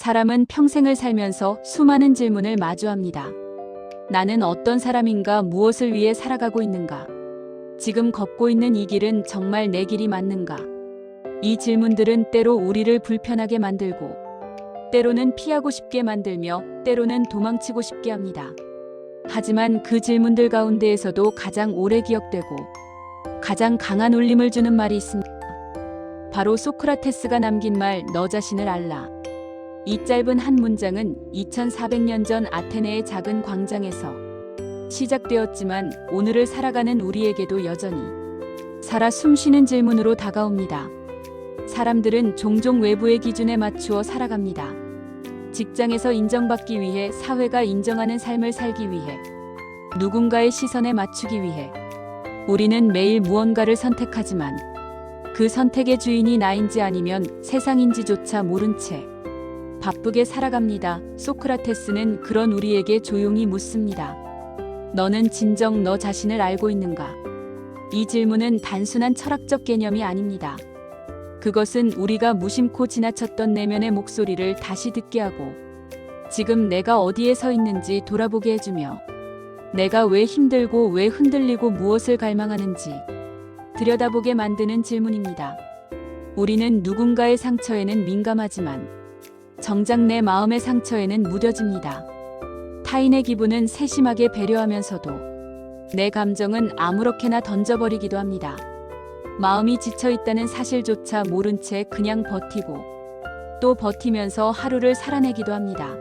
사람은 평생을 살면서 수많은 질문을 마주합니다. 나는 어떤 사람인가 무엇을 위해 살아가고 있는가? 지금 걷고 있는 이 길은 정말 내 길이 맞는가? 이 질문들은 때로 우리를 불편하게 만들고, 때로는 피하고 싶게 만들며, 때로는 도망치고 싶게 합니다. 하지만 그 질문들 가운데에서도 가장 오래 기억되고, 가장 강한 울림을 주는 말이 있습니다. 바로 소크라테스가 남긴 말, 너 자신을 알라. 이 짧은 한 문장은 2400년 전 아테네의 작은 광장에서 시작되었지만 오늘을 살아가는 우리에게도 여전히 살아 숨쉬는 질문으로 다가옵니다. 사람들은 종종 외부의 기준에 맞추어 살아갑니다. 직장에서 인정받기 위해 사회가 인정하는 삶을 살기 위해 누군가의 시선에 맞추기 위해 우리는 매일 무언가를 선택하지만 그 선택의 주인이 나인지 아니면 세상인지조차 모른 채 바쁘게 살아갑니다. 소크라테스는 그런 우리에게 조용히 묻습니다. 너는 진정 너 자신을 알고 있는가? 이 질문은 단순한 철학적 개념이 아닙니다. 그것은 우리가 무심코 지나쳤던 내면의 목소리를 다시 듣게 하고 지금 내가 어디에 서 있는지 돌아보게 해주며 내가 왜 힘들고 왜 흔들리고 무엇을 갈망하는지 들여다보게 만드는 질문입니다. 우리는 누군가의 상처에는 민감하지만 정작 내 마음의 상처에는 무뎌집니다. 타인의 기분은 세심하게 배려하면서도 내 감정은 아무렇게나 던져버리기도 합니다. 마음이 지쳐 있다는 사실조차 모른 채 그냥 버티고 또 버티면서 하루를 살아내기도 합니다.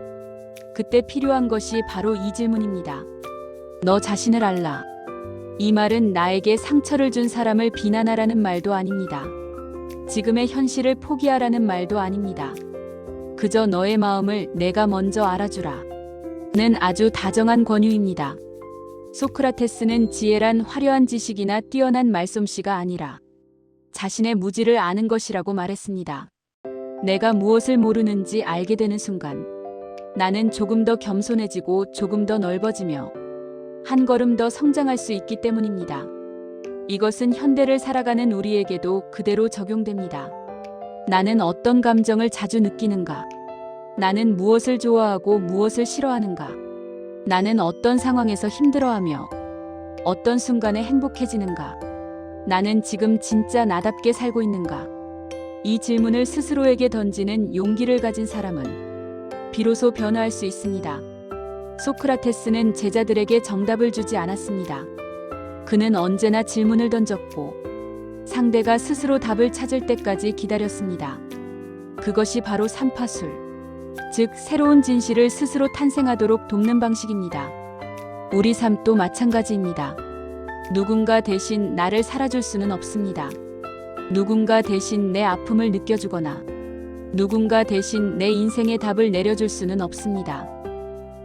그때 필요한 것이 바로 이 질문입니다. 너 자신을 알라. 이 말은 나에게 상처를 준 사람을 비난하라는 말도 아닙니다. 지금의 현실을 포기하라는 말도 아닙니다. 그저 너의 마음을 내가 먼저 알아주라. 는 아주 다정한 권유입니다. 소크라테스는 지혜란 화려한 지식이나 뛰어난 말솜씨가 아니라 자신의 무지를 아는 것이라고 말했습니다. 내가 무엇을 모르는지 알게 되는 순간 나는 조금 더 겸손해지고 조금 더 넓어지며 한 걸음 더 성장할 수 있기 때문입니다. 이것은 현대를 살아가는 우리에게도 그대로 적용됩니다. 나는 어떤 감정을 자주 느끼는가? 나는 무엇을 좋아하고 무엇을 싫어하는가? 나는 어떤 상황에서 힘들어하며 어떤 순간에 행복해지는가? 나는 지금 진짜 나답게 살고 있는가? 이 질문을 스스로에게 던지는 용기를 가진 사람은 비로소 변화할 수 있습니다. 소크라테스는 제자들에게 정답을 주지 않았습니다. 그는 언제나 질문을 던졌고 상대가 스스로 답을 찾을 때까지 기다렸습니다. 그것이 바로 삼파술, 즉 새로운 진실을 스스로 탄생하도록 돕는 방식입니다. 우리 삶도 마찬가지입니다. 누군가 대신 나를 살아줄 수는 없습니다. 누군가 대신 내 아픔을 느껴주거나 누군가 대신 내 인생의 답을 내려줄 수는 없습니다.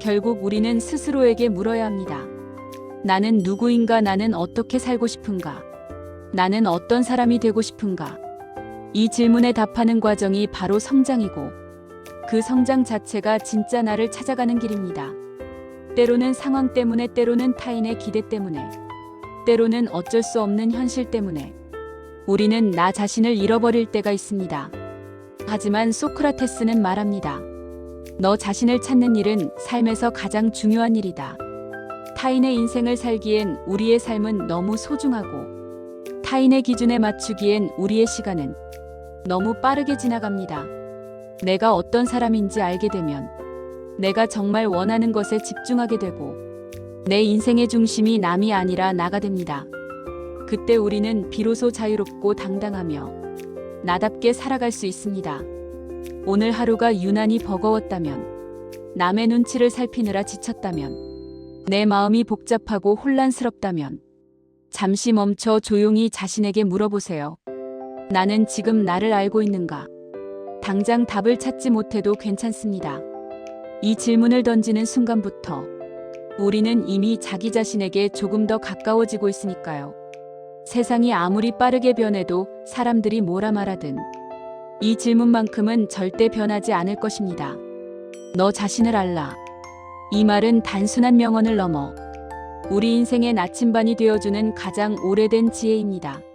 결국 우리는 스스로에게 물어야 합니다. 나는 누구인가? 나는 어떻게 살고 싶은가? 나는 어떤 사람이 되고 싶은가? 이 질문에 답하는 과정이 바로 성장이고 그 성장 자체가 진짜 나를 찾아가는 길입니다. 때로는 상황 때문에, 때로는 타인의 기대 때문에, 때로는 어쩔 수 없는 현실 때문에 우리는 나 자신을 잃어버릴 때가 있습니다. 하지만 소크라테스는 말합니다. 너 자신을 찾는 일은 삶에서 가장 중요한 일이다. 타인의 인생을 살기엔 우리의 삶은 너무 소중하고 타인의 기준에 맞추기엔 우리의 시간은 너무 빠르게 지나갑니다. 내가 어떤 사람인지 알게 되면 내가 정말 원하는 것에 집중하게 되고 내 인생의 중심이 남이 아니라 나가 됩니다. 그때 우리는 비로소 자유롭고 당당하며 나답게 살아갈 수 있습니다. 오늘 하루가 유난히 버거웠다면, 남의 눈치를 살피느라 지쳤다면, 내 마음이 복잡하고 혼란스럽다면, 잠시 멈춰 조용히 자신에게 물어보세요. 나는 지금 나를 알고 있는가? 당장 답을 찾지 못해도 괜찮습니다. 이 질문을 던지는 순간부터 우리는 이미 자기 자신에게 조금 더 가까워지고 있으니까요. 세상이 아무리 빠르게 변해도 사람들이 뭐라 말하든 이 질문만큼은 절대 변하지 않을 것입니다. 너 자신을 알라. 이 말은 단순한 명언을 넘어 우리 인생의 나침반이 되어주는 가장 오래된 지혜입니다.